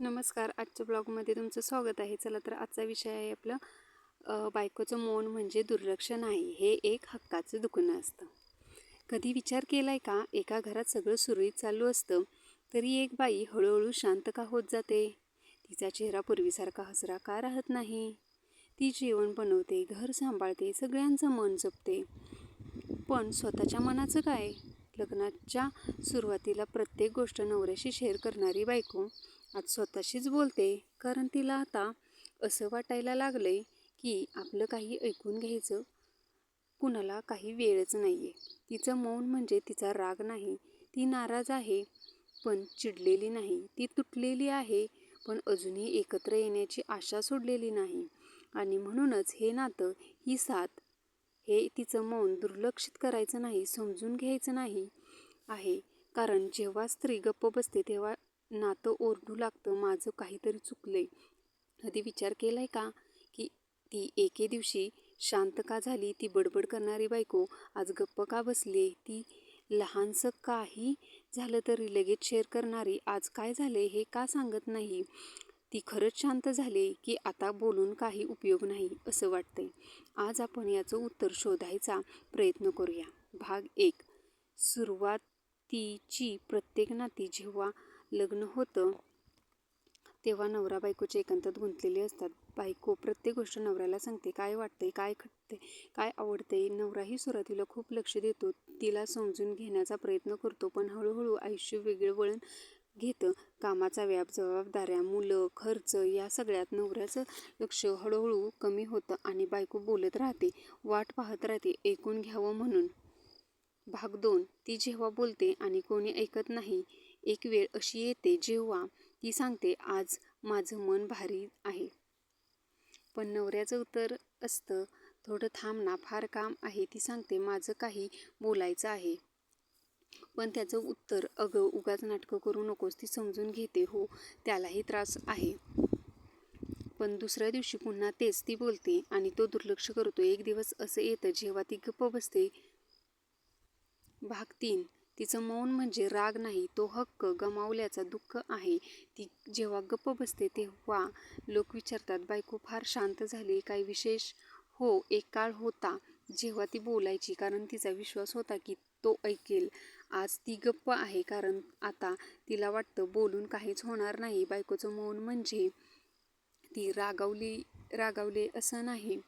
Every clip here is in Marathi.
नमस्कार. आजच्या ब्लॉगमध्ये तुमचं स्वागत आहे. चला तर आजचा विषय आहे आपलं बायकोचं मौन म्हणजे दुर्लक्ष नाही हे एक हक्काचं दुखणं असतं. कधी विचार केला आहे का? एका घरात सगळं सुरळीत चालू असतं तरी एक बाई हळूहळू शांत का होत जाते? तिचा चेहरा पूर्वीसारखा हसरा का राहत नाही? ती जेवण बनवते घर सांभाळते सगळ्यांचं मन जपते. पण स्वतःच्या मनाचं काय? लग्नाच्या सुरुवातीला प्रत्येक गोष्ट नवऱ्याशी शेअर करणारी बायको आज स्वतःशीच बोलते कारण तिला आता असं वाटायला लागलं आहे की आपलं काही ऐकून घ्यायचं कुणाला काही वेळच नाही आहे तिचं मौन म्हणजे तिचा राग नाही. ती नाराज आहे पण चिडलेली नाही. ती तुटलेली आहे पण अजूनही एकत्र येण्याची आशा सोडलेली नाही. आणि म्हणूनच हे नातं ही साथ हे तिचं मौन दुर्लक्षित करायचं नाही समजून घ्यायचं नाही आहे. कारण जेव्हा स्त्री गप्प बसते तेव्हा नातं ओरडू लागतं माझं काहीतरी चुकलं आहे कधी विचार केला आहे का? की ती एके दिवशी शांत का झाली? ती बडबड करणारी बायको आज गप्प का बसली? ती लहानसं काही झालं तरी लगेच शेअर करणारी आज काय झाले हे का सांगत नाही? ती खरंच शांत झाली की आता बोलून काही उपयोग नाही असं वाटतंय. आज आपण याचं उत्तर शोधायचा प्रयत्न करूया. भाग एक. सुरुवातीची प्रत्येक नाती जेव्हा लग्न होतं तेव्हा नवरा बायकोचे एकांतात गुंतलेले असतात. बायको प्रत्येक गोष्ट नवऱ्याला सांगते काय वाटतंय काय खटते काय आवडतंय? नवराही सुरुवातीला खूप लक्ष देतो. तिला समजून घेण्याचा प्रयत्न करतो पण हळूहळू आयुष्य वेगळं वळण घेतं. कामाचा व्याप जबाबदाऱ्या मुलं खर्च या सगळ्यात नवऱ्याचं लक्ष हळूहळू कमी होतं आणि बायको बोलत राहते वाट पाहत राहते ऐकून घ्यावं म्हणून. भाग दोन ती जेव्हा बोलते आणि कोणी ऐकत नाही एक वेळ अशी येते जेव्हा ती सांगते आज माझं मन भारी आहे. पण नवऱ्याचं उत्तर असतं थोडं थांब ना फार काम आहे. ती सांगते माझं काही बोलायचं आहे. पण त्याचं उत्तर अगं उगाच नाटकं करू नकोस ती समजून घेते हो त्यालाही त्रास आहे. पण दुसऱ्या दिवशी पुन्हा तेच ती बोलते आणि तो दुर्लक्ष करतो. एक दिवस असं येतं जेव्हा ती गप्प बसते. भाग तीन. तिचं मौन म्हणजे राग नाही तो हक्क गमावल्याचा दुःख आहे. ती जेव्हा गप्प बसते तेव्हा लोक विचारतात बायको फार शांत झाली काही विशेष हो एक काळ होता जेव्हा ती बोलायची कारण तिचा विश्वास होता की तो ऐकेल. आज ती गप्प आहे कारण आता तिला वाटतं बोलून काहीच होणार नाही. बायकोचं मौन म्हणजे ती रागावली रागावले असं नाही.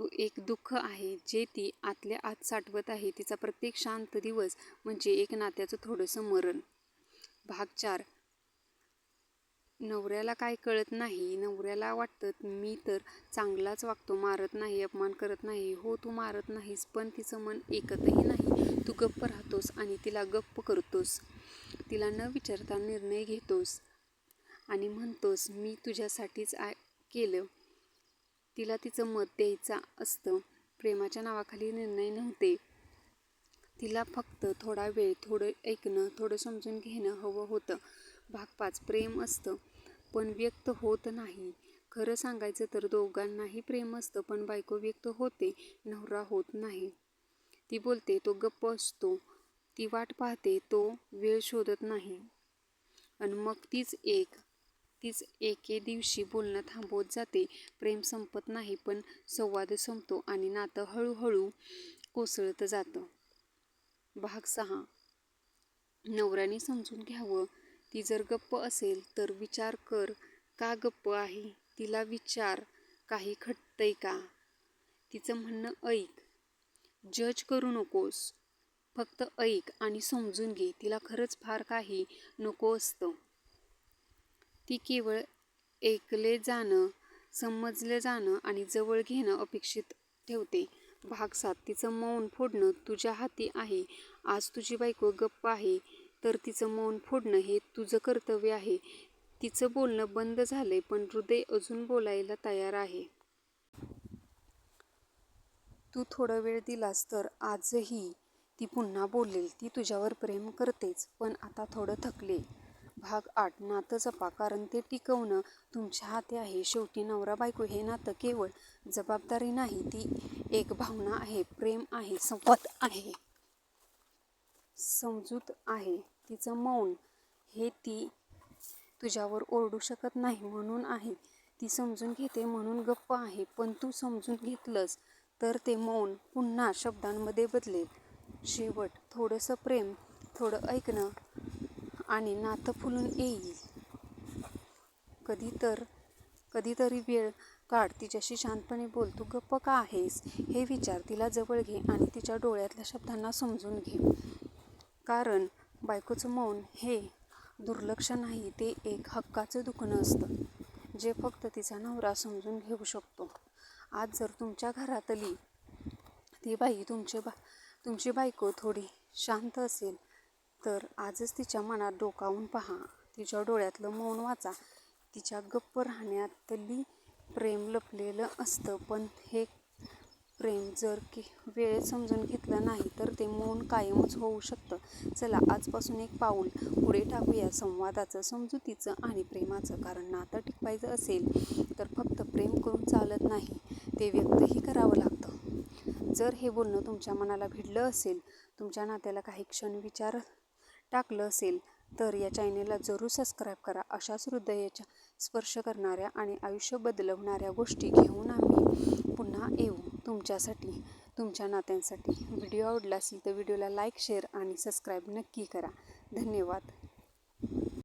तो एक दुःख आहे जे ती आतल्या आत साठवत आहे. तिचा प्रत्येक शांत दिवस म्हणजे एक नात्याचं थोडंसं मरण. भाग चार. नवऱ्याला काय कळत नाही. नवऱ्याला वाटतं मी तर चांगलाच वागतो मारत नाही अपमान करत नाही. हो तू मारत नाहीस पण तिचं मन ऐकतही नाही. तू गप्प राहतोस आणि तिला गप्प करतोस. तिला न विचारता निर्णय घेतोस आणि म्हणतोस मी तुझ्यासाठीच आ केलं. तिला तिचं मत द्यायचं असतं. प्रेमाच्या नावाखाली निर्णय नव्हते. तिला फक्त थोडा वेळ थोडं ऐकणं थोडं समजून घेणं हवं होतं. भाग पाच प्रेम असतं पण व्यक्त होत नाही. खरं सांगायचं तर दोघांनाही प्रेम असतं पण बायको व्यक्त होते नवरा होत नाही. ती बोलते तो गप्प असतो. ती वाट पाहते तो वेळ शोधत नाही. आणि मग तीच एक तीच एके दिवशी बोलणं थांबवत जाते. प्रेम संपत नाही पण संवाद संपतो आणि नातं हळूहळू कोसळत जातं. भाग सहा. नवऱ्याने समजून घ्यावं. ती जर गप्प असेल तर विचार कर. का गप्प आहे? तिला विचार. काही खटतंय का? तिचं म्हणणं ऐक. जज करू नकोस. फक्त ऐक आणि समजून घे. तिला खरंच फार काही नको असतं. ती केवळ ऐकले जाणं समजलं जाणं आणि जवळ घेणं अपेक्षित ठेवते. भाग सात तिचं मौन फोडणं तुझ्या हाती आहे. आज तुझी बायको गप्प आहे तर तिचं मौन फोडणं हे तुझं कर्तव्य आहे. तिचं बोलणं बंद झालंय पण हृदय अजून बोलायला तयार आहे. तू थोडा वेळ दिलास तर आजही ती पुन्हा बोलेल. ती तुझ्यावर प्रेम करतेच पण आता थोडं थकले. भाग आठ. नातं जपा कारण ते टिकवणं. तुमच्या हाती आहे. शेवटी नवरा बायको हे नातं केवळ जबाबदारी नाही ती एक भावना आहे. प्रेम आहे. संवाद आहे. समजूत आहे. तिचं मौन हे ती तुझ्यावर ओरडू शकत नाही म्हणून आहे. ती समजून घेते म्हणून गप्प आहे. पण तू समजून घेतलंस तर ते मौन पुन्हा शब्दांमध्ये बदलेल. शेवट थोडंसं प्रेम थोडं ऐकणं आणि नातं फुलून येईल. कधी तर कधीतरी वेळ काढ. तिच्याशी शांतपणे बोल. तू गप्प का आहेस? हे विचार. तिला जवळ घे आणि तिच्या डोळ्यातल्या शब्दांना समजून घे. कारण बायकोचं मौन हे दुर्लक्ष नाही. ते एक हक्काचं दुखणं असतं. जे फक्त तिचा नवरा समजून घेऊ शकतो. आज जर तुमच्या घरातली ती बाई तुमचे बा तुमची बायको थोडी शांत असेल तर आजच तिच्या मनात डोकावून पहा. तिच्या डोळ्यातलं मौन वाचा. तिच्या गप्प राहण्यातली प्रेम लपलेलं असतं पण हे प्रेम जर की वेळेत समजून घेतलं नाही तर ते मौन कायमच होऊ शकतं. चला आजपासून एक पाऊल पुढे टाकूया. संवादाचं समजुतीचं आणि प्रेमाचं कारण नातं टिकवायचं असेल तर फक्त प्रेम करून चालत नाही. ते व्यक्तही करावं लागतं. जर हे बोलणं तुमच्या मनाला भिडलं असेल तुमच्या नात्याला काही क्षण विचार टाकलं असेल तर या चॅनेलला जरूर सबस्क्राईब करा. अशाच हृदयाच्या स्पर्श करणाऱ्या आणि आयुष्य बदलवणाऱ्या गोष्टी घेऊन आम्ही पुन्हा येऊ तुमच्यासाठी तुमच्या नात्यांसाठी. व्हिडिओ आवडला असेल तर व्हिडिओला लाईक शेअर आणि सबस्क्राईब नक्की करा. धन्यवाद.